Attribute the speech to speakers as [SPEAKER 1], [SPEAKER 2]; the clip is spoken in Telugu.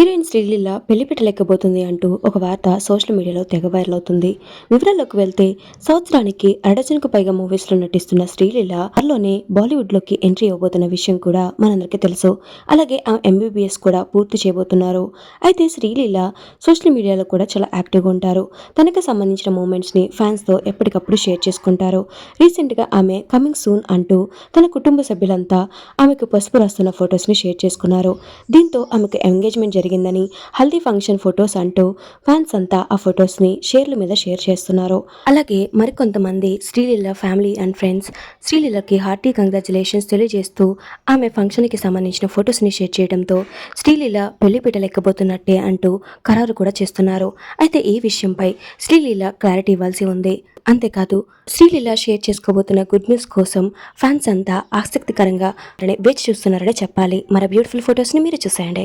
[SPEAKER 1] హీరోయిన్ శ్రీలీల పెళ్ళి పెట్టలేకపోతుంది అంటూ ఒక వార్త సోషల్ మీడియాలో తెగ వైరల్ అవుతుంది. వివరాల్లోకి వెళ్తే సంవత్సరానికి అరడజన్కు పైగా మూవీస్లో నటిస్తున్న శ్రీలీల త్వరలోనే బాలీవుడ్లోకి ఎంట్రీ ఇవ్వబోతున్న విషయం కూడా మనందరికీ తెలుసు. అలాగే ఆ ఎంబీబీఎస్ కూడా పూర్తి చేయబోతున్నారు. అయితే శ్రీలీల సోషల్ మీడియాలో కూడా చాలా యాక్టివ్గా ఉంటారు. తనకు సంబంధించిన మూమెంట్స్ని ఫ్యాన్స్తో ఎప్పటికప్పుడు షేర్ చేసుకుంటారు. రీసెంట్గా ఆమె కమింగ్ సూన్ అంటూ తన కుటుంబ సభ్యులంతా ఆమెకు పసుపు రాస్తున్న ఫొటోస్ని షేర్ చేసుకున్నారు. దీంతో ఆమెకు ఎంగేజ్మెంట్ జరిగిందని హల్దీ ఫంక్షన్ ఫొటోస్ అంటూ ఫ్యాన్స్ అంతా ఆ ఫొటోస్ని షేర్ల మీద షేర్ చేస్తున్నారు. అలాగే మరికొంతమంది శ్రీలీల ఫ్యామిలీ అండ్ ఫ్రెండ్స్ శ్రీలీలకి హార్టీ కంగ్రాచులేషన్స్ తెలియజేస్తూ ఆమె ఫంక్షన్కి సంబంధించిన ఫొటోస్ని షేర్ చేయడంతో శ్రీలీల పెళ్ళిపీట లెక్కబోతున్నట్టే అంటూ ఖరారు కూడా చేస్తున్నారు. అయితే ఈ విషయంపై శ్రీలీల క్లారిటీ ఇవ్వాల్సి ఉంది. అంతేకాదు శ్రీలీల షేర్ చేసుకోబోతున్న గుడ్ న్యూస్ కోసం ఫ్యాన్స్ అంతా ఆసక్తికరంగా వేచి చూస్తున్నారనే చెప్పాలి. మన బ్యూటిఫుల్ ఫొటోస్ని మీరు చూసేయండి.